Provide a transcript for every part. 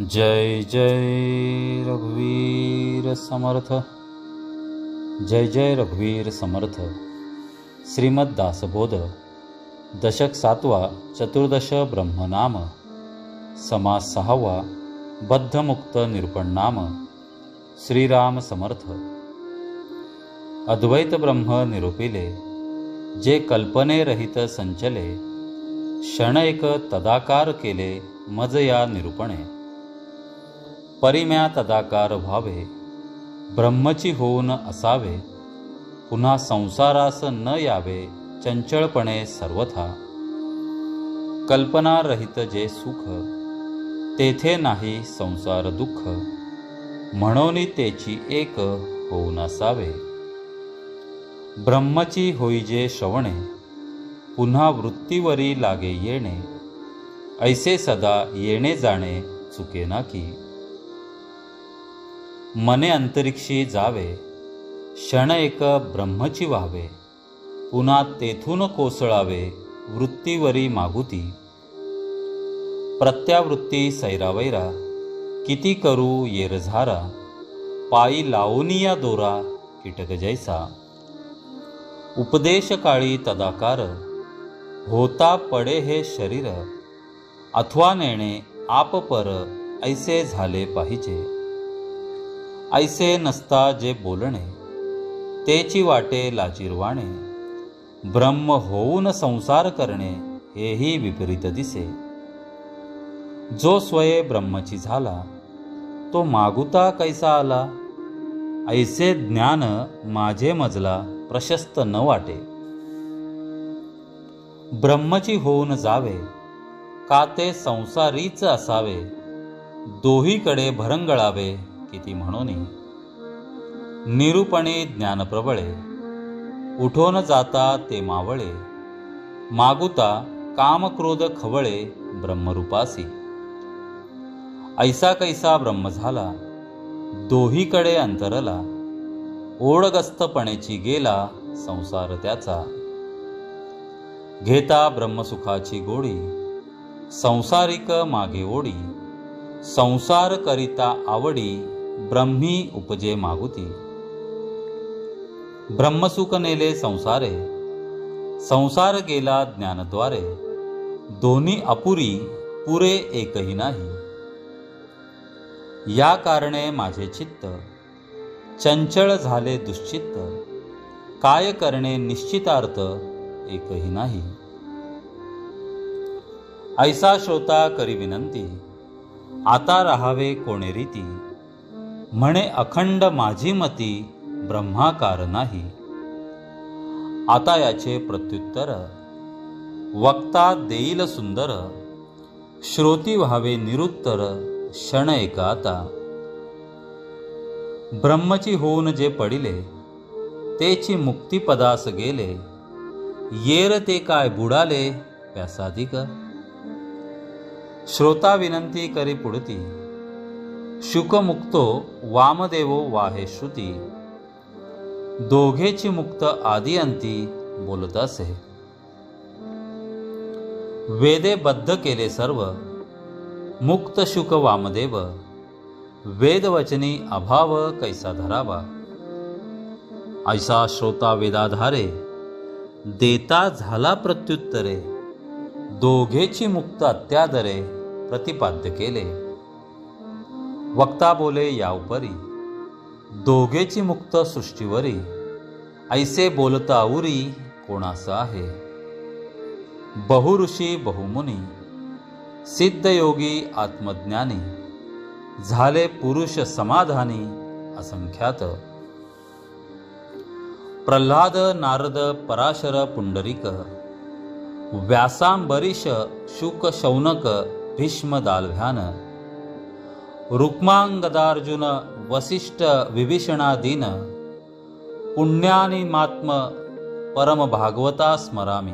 जय जय रघुवीर समर्थ। जय जय रघुवीर समर्थ। श्रीमद दासबोध। दशक सातवा चतुर्दश ब्रह्मनाम। समास सहावा बद्धमुक्त निरूपण नाम श्रीराम समर्थ। अद्वैत ब्रह्म निरूपिले जे कल्पने रहित संचले क्षण एक तदाकार केले मज या निरूपणे। परिम्या तदाकार व्हावे. ब्रह्मची होऊन असावे. पुन्हा संसारास न यावे चंचळपणे सर्वथा. कल्पनारहित जे सुख तेथे नाही संसार दुःख. म्हणून तेची एक होऊन असावे. ब्रह्मची होई जे श्रवणे पुन्हा वृत्तीवरी लागे येणे. ऐसे सदा येणे जाणे चुके ना की. मने अंतरिक्षी जावे क्षण एक ब्रह्मची व्हावे. पुन्हा तेथून कोसळावे वृत्तीवरी मागुती. प्रत्यावृत्ती सैरावैरा किती करू येरझारा पायी लावूनिया दोरा कीटक जैसा. उपदेश काळी तदाकार होता पडे हे शरीर अथवा नेणे आपपर ऐसे झाले पाहिजे. ऐसे नसता जे बोलणे तेची वाटे लाजीरवाणे ब्रह्म होऊन संसार करणे हेही विपरीत दिसे. जो स्वये ब्रह्मची झाला तो मागुता कैसा आला? ऐसे ज्ञान माझे मजला प्रशस्त न वाटे. ब्रह्मची होऊन जावे का ते संसारीच असावे? दोहीकडे भरंगळावे किती म्हणून? निरूपणे ज्ञान प्रबळे उठून जाता ते मावळे मागुता कामक्रोध खवळे ब्रह्मरूपासी. ऐसा कैसा ब्रह्म झाला दोहीकडे अंतरला ओढगस्तपणेची गेला संसार त्याचा. घेता ब्रह्मसुखाची गोडी संसारिक मागे ओढी संसार करिता आवडी ब्रह्मी उपजे मागुती। ब्रह्मसुख नेले संसारे संसार गेला ज्ञानद्वारे दोन्ही अपुरी पुरे एकही नाही। या कारणे माझे चित्त चंचळ झाले दुश्चित्त काय करणे निश्चितार्थ एकही नाही। ऐसा श्रोता करी विनंती आता राहावे कोणे रीती। म्हणे अखंड माझी मती ब्रह्माकार नाही. आता याचे प्रत्युत्तर वक्ता देईल सुंदर श्रोती व्हावे निरुत्तर क्षण एकाता ब्रह्मची होऊन जे पडिले तेची मुक्तिपदास गेले येर ते काय बुडाले व्यासाधिक. श्रोता विनंती करी पुढती शुकमुक्तो वामदेवो वाहे श्रुती दोघेची मुक्त आदि अंती बोलत असे. वेदे बद्ध केले सर्व मुक्त शुक वामदेव वेदवचनी अभाव कैसा धरावा. ऐसा श्रोता वेदाधारे देता झाला प्रत्युत्तरे दोघेची मुक्त अत्यादरे प्रतिपाद्य केले. वक्ता बोले या उपरी दोघेची मुक्त सृष्टीवरी ऐसे बोलता उरी कोणास आहे? बहुऋषी बहुमुनी सिद्धयोगी आत्मज्ञानी झाले पुरुष समाधानी असंख्यात. प्रल्हाद नारद पराशर पुंडरिक व्यासांबरीश शुक शौनक भीष्म दालभ्यान रुक्मांगदार्जुन वसिष्ठ विभीषणादीन पुण्यानिमात्म परम भागवता स्मरामी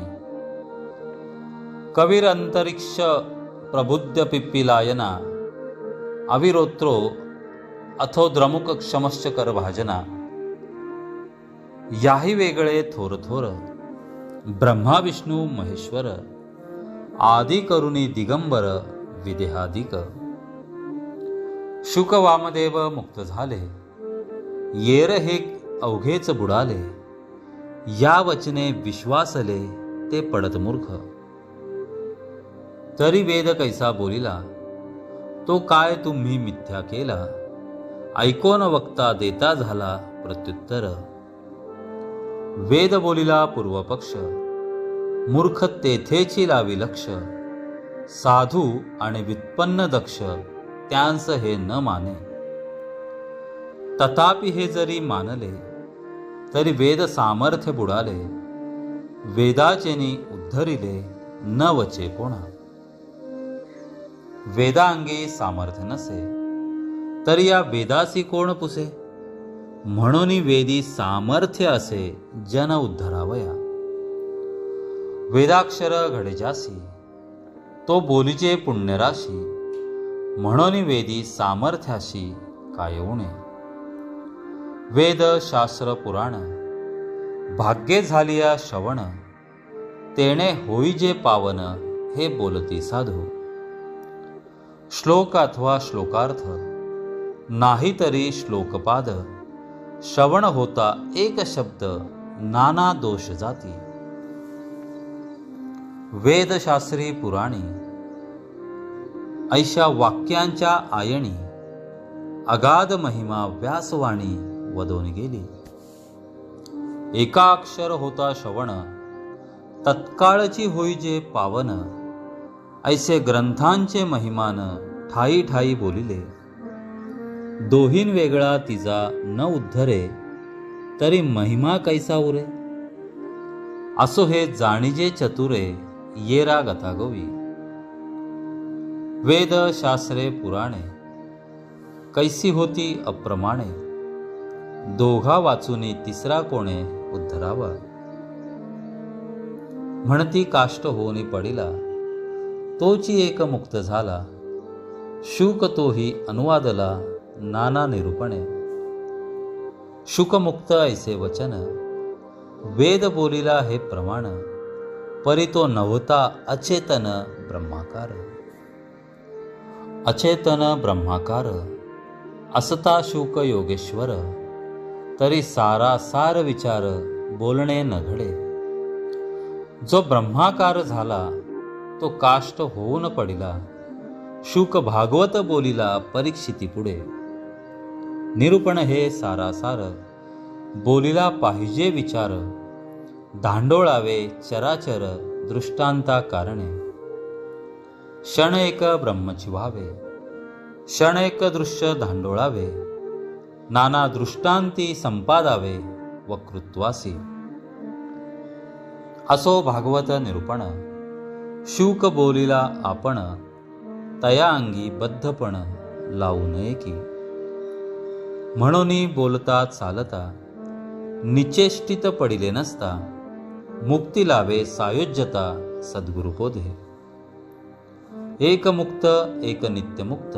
कवीर अंतरिक्ष प्रबुद्ध पिप्पिलायना अविरोत्रो अथो द्रमुकक्षमश्चकर भाजना याही वेगळे थोर थोर ब्रह्मा विष्णू महेश्वर आदिकरुणी दिगंबर विदेहादिक शुक वामदेव मुक्त झाले. येर हे अवघेच बुडाले. या वचने विश्वासले ते पडत मूर्ख. तरी वेद कैसा बोलिला तो काय तुम्ही मिथ्या केला? ऐकोन वक्ता देता झाला प्रत्युत्तर. वेद बोलिला पूर्वपक्ष मूर्ख तेथेची लावी लक्ष साधू आणि व्युत्पन्न दक्ष. त्यांस हे न माने. तथापि हे जरी मानले तरी वेद सामर्थ्य बुडाले वेदाचेनी उद्धरिले न वचे कोणा. वेदांगी सामर्थ्य नसे तरी या वेदासी कोण पुसे? म्हणून वेदी सामर्थ्य असे जन उद्धरावया. वेदाक्षर घडेजासी तो बोलीचे पुण्यराशी म्हणून वेदी सामर्थ्याशी काय उणे वेद शास्त्र पुराण भाग्ये झालिया श्रवण तेणे होई जे पावन हे बोलती साधू. श्लोक अथवा श्लोकार्थ नाही तरी श्लोकपाद श्रवण होता एक शब्द नाना दोष जाती. वेदशास्त्री पुराणी ऐशा वाक्यांच्या आयणी. अगाध महिमा व्यासवाणी वदून गेली. एका अक्षर होता श्रवण तत्काळची होई जे पावन ऐसे ग्रंथांचे महिमान ठाई ठाई बोलिले. दोहीन वेगळा तिचा न उद्धरे तरी महिमा कैसा उरे? असो हे जाणीजे चतुरे येरा गतागोवी वेद शास्त्रे पुराणे. कैसी होती अप्रमाणे. दोघा वाचूनी तिसरा कोणे उद्धरावा म्हणती काष्ट होऊनी पडिला. तोची एक मुक्त झाला. शुक तोही अनुवादला नाना निरूपणे. शुकमुक्त ऐसे वचन. वेद बोलिला हे प्रमाण. परी तो नव्हता अचेतन ब्रह्माकार. अचेतन ब्रह्माकार असता शुक योगेश्वर तरी सारा सार विचार बोलणे न घडे जो ब्रह्माकार झाला तो काष्ट होऊन पडिला शुक भागवत बोलिला परीक्षिती पुढे. निरूपण हे सारासार बोलिला पाहिजे विचार धांडोळावे चराचर दृष्टांता कारणे क्षण एक ब्रह्मची व्हावे क्षण एक दृश्य धांडोळावे नाना दृष्टांती संपादावे वकृत्वासी असो भागवत निरूपण शुक बोलिला आपण तया अंगी बद्धपण लावू नये की. म्हणून बोलता चालता निचेष्टित पडिले नसता मुक्ती लावे सायोज्यता सद्गुरुपोधे एक मुक्त एक नित्यमुक्त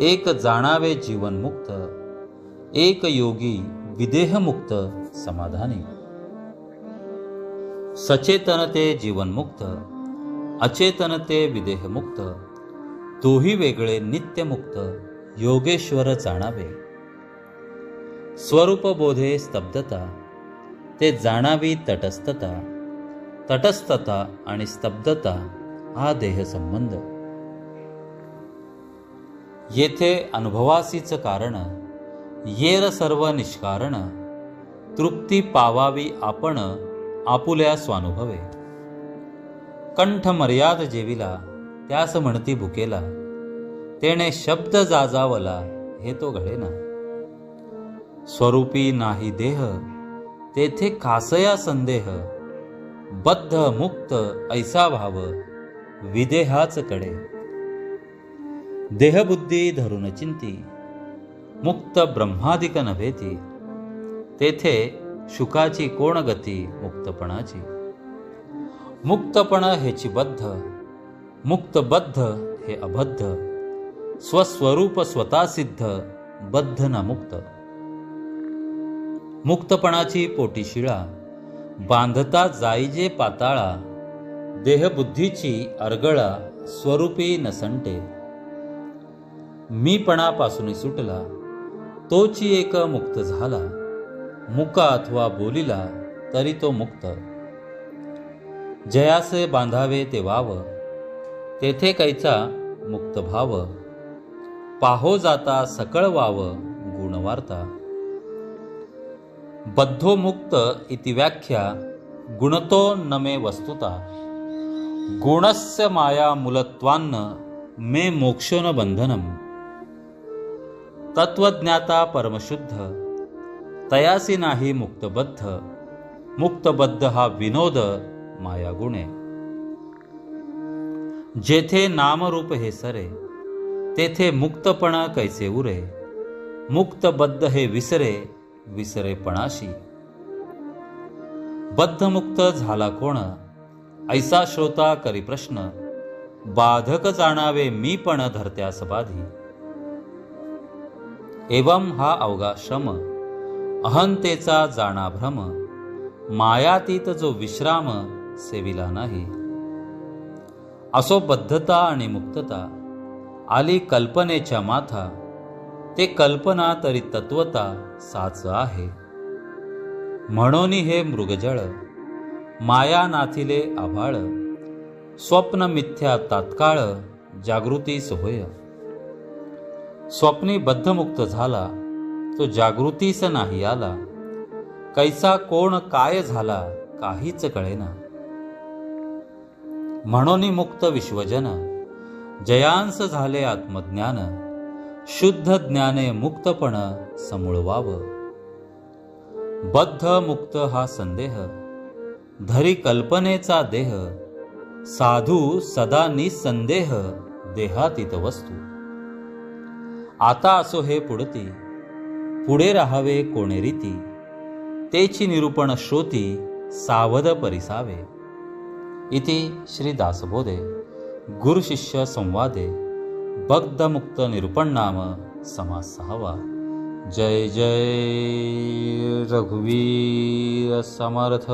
एक जाणावे जीवनमुक्त. एक योगी विदेहमुक्त समाधानी. सचेतनते जीवनमुक्त अचेतनते विदेहमुक्त. तोही वेगळे नित्यमुक्त योगेश्वर जाणावे. स्वरूपबोधे स्तब्धता ते जाणावी तटस्थता. तटस्थता आणि स्तब्धता हा देह संबंध. येथे अनुभवासीच कारण येर सर्व निष्कारण तृप्ती पावावी आपण आपुल्या स्वानुभवे. कंठ मर्याद जेविला त्यास म्हणती भुकेला तेने शब्द जाजावला हे तो घडेना. स्वरूपी नाही देह तेथे कासया संदेह बद्ध मुक्त ऐसा भाव विदेहाच कडे. देहबुद्धी धरून चिंती मुक्त ब्रह्मादिक नव्हेती तेथे शुकाची कोण गती मुक्तपणाची. मुक्तपण हेची बद्ध मुक्तबद्ध हे अबद्ध. स्वस्वरूप स्वतः सिद्ध बद्ध ना मुक्त. मुक्तपणाची पोटी शिळा बांधता जाईजे पाताळा देहबुद्धीची अर्गळा स्वरूपी नसंटे. मीपणापासून सुटला तोची एक मुक्त झाला मुका अथवा बोलिला तरी तो मुक्त. जयासे बांधावे ते वाव तेथे कैचा मुक्त भाव. पाहो जाता सकळ वाव गुणवार्ता बद्धो मुक्त इति व्याख्या गुणतो न मे वस्तुता. गुणस्य माया मूलत्वान्न मे मोक्षोन बंधनम तत्वज्ञाता परमशुद्ध तयासी नाही मुक्तबद्ध मुक्तबद्ध हा विनोद माया गुणे जेथे नामरूप हे सरे तेथे मुक्तपण कैसे उरे मुक्तबद्ध हे विसरे विसरेपणाशी। बद्धमुक्त झाला कोण ऐसा श्रोता करी प्रश्न बाधक जाणावे मी पण धरत्यास बाधी. एवं हा अवघा श्रम अहंतेचा जाणा भ्रम मायातीत जो विश्राम सेविला नाही. असो बद्धता आणि मुक्तता आली कल्पनेच्या माथा ते कल्पना तरी तत्वता साच आहे. म्हणून हे मृगजळ माया नाथिले आभाळ स्वप्न मिथ्या तात्काळ जागृतीस होय स्वप्नी बद्धमुक्त झाला तो जागृतीस नाही आला. कैसा कोण काय झाला काहीच कळेना. म्हणून मुक्त विश्वजन जयांस झाले आत्मज्ञान शुद्ध ज्ञाने मुक्तपण समूळवाव. बद्ध मुक्त हा संदेह धरी कल्पनेचा देह. साधू सदा निसंदेह देहातीत वस्तू. आता असो हे पुढती पुढे राहावे कोणे रीती. तेची निरूपण श्रोती सावध परिसावे. इति श्री दासबोधे. गुरुशिष्य संवादे. बग्धमुक्त निरूपण नाम समास सहावा. जय जय रघुवीर समर्थ.